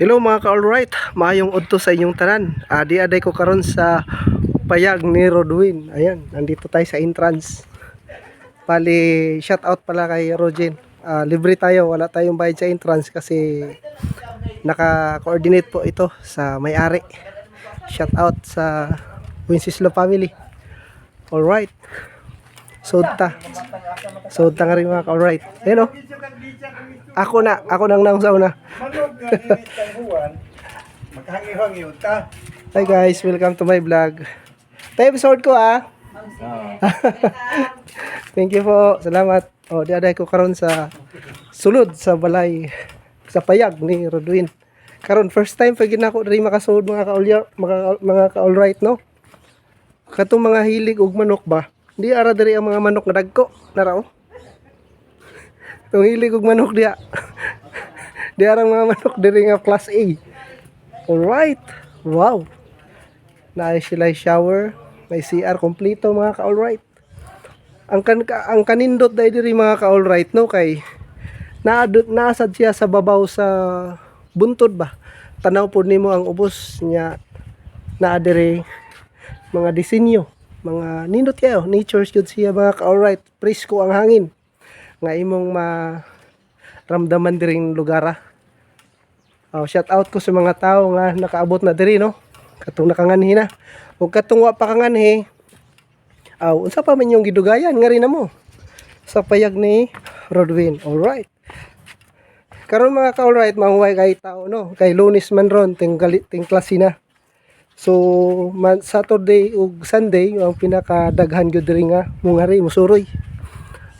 Hello mga ka-alright, maayong udto sa inyong tanan. Ah, di aday ko karon sa payag ni Rodwin. Ayan, nandito tayo sa entrance. Pali, shout out pala kay Rodin. Ah, libre tayo, wala tayong bayad sa entrance kasi naka-coordinate po ito sa may-ari. Shout out sa Winsislo family. Alright. Sodta. Sodta nga rin mga ka-alright. Ayan o. Ako na, ako nang nang sauna. Manog nga init kang buwan, maghangi-hangi ta. Hi guys, welcome to my vlog. Ito yung episode ko ah. Thank you po. Salamat. Oh, di aday ko karon sa sulod sa balay sa payag ni Rodwin. Karon first time pag ako diri makasulod mga ka mga, mga ka right no. Katong mga hilig og manok ba? Di ara diri ang mga manok nga dagko. Nara oh. Itong hilig og manok diya. di arang mga manok diri nga class A. Alright. Wow. Naay sila shower. May CR kompleto mga ka-alright. Ang kan ka- ang kanindot dahil diri mga ka-alright no kay naadot naasad siya sa babaw sa buntod ba. Tanaw po nimo ang ubos niya naa diri mga disenyo, mga nindot kayo, nature jud siya mga ka-alright. Presko ang hangin nga imong ma ramdaman diring lugar ah. Oh, shout out ko sa mga tao nga nakaabot na diri no. Katong nakanganhi na. Ug katong wa pa kanganhi. Aw, unsa pa man yung gidugayan nga rin mo sa payag ni Rodwin. Alright. Karon mga ka-alright, mahuway kay tao no. Kay Lunes man ron ting ting klase na. So, man, Saturday ug Sunday ang pinakadaghan gyud diri nga mungari musuroy.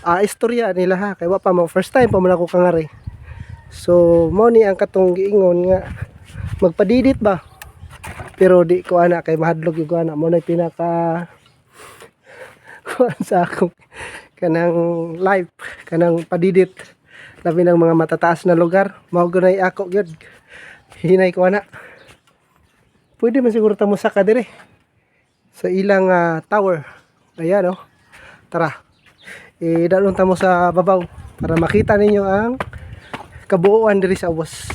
Ah, istorya nila ha. Kay pa mo first time pa man ako kangari. So, mo ni ang katong giingon nga magpadidit ba? Pero di ko ana kay mahadlok yung ko ana. Mo na pinaka kuan sa akong kanang live kanang padidit. Labi ng mga matataas na lugar. Mao gunay ako gyud. Hinay ko ana. Pwede man siguro ta mo saka dire. Sa ilang ah, tower. Ayan oh. Tara idalon ta mo sa babaw para makita ninyo ang kabuuan diri sa ubos.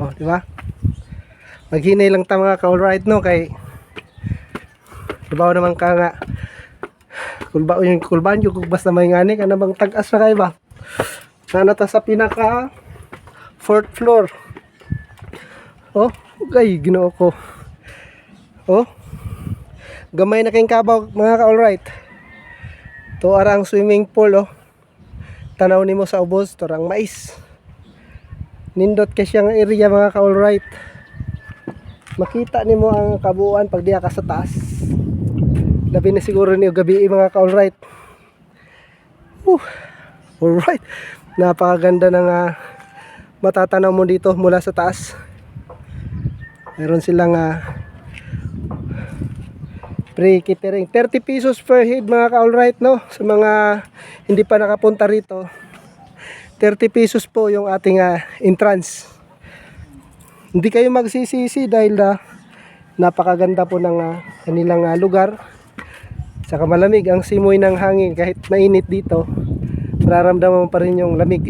Oh, di ba? Maghinay lang ta mga ka-alright no kay Dibaw naman ka nga kulba yung kulban yung kung basta may ngani ka namang tag-as na kayo ba? Nana ta sa pinaka fourth floor. Oh, okay, ginoo ko. Oh. Gamay na kayong kabaw mga ka-alright. To arang swimming pool oh. Tanaw nimo sa ubos, torang mais. Nindot kay siyang area mga ka-alright. Makita nimo ang kabuuan pag diya ka sa taas. Labi na siguro niyo gabi mga ka-alright. Uh, alright. Napakaganda ng uh, matatanaw mo dito mula sa taas. Meron silang uh, free catering 30 pesos per head mga ka-alright no sa mga hindi pa nakapunta rito 30 pesos po yung ating ah, entrance. Hindi kayo magsisisi dahil ah, napakaganda po ng ah, kanilang ah, lugar. Saka malamig ang simoy ng hangin kahit mainit dito. Mararamdaman pa rin yung lamig.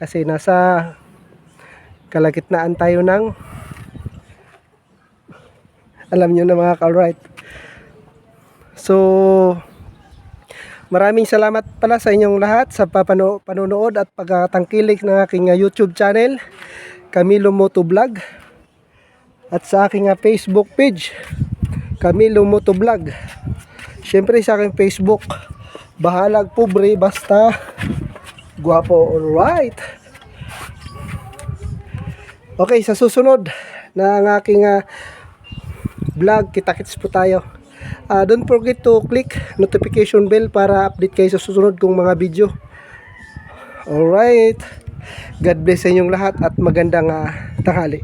Kasi nasa kalagitnaan tayo ng alam nyo na mga ka-alright. So, Maraming salamat pala sa inyong lahat sa panonood at pagkatangkilik ng aking uh, YouTube channel, Camilo Moto Vlog. At sa aking uh, Facebook page, Camilo Moto Vlog. Siyempre sa aking Facebook, bahalag pobre basta guwapo. Alright. Okay, sa susunod na ang aking uh, vlog, kita-kits po tayo. Uh, don't forget to click notification bell para update kayo sa susunod kong mga video. Alright. God bless sa inyong lahat at magandang uh, tanghali.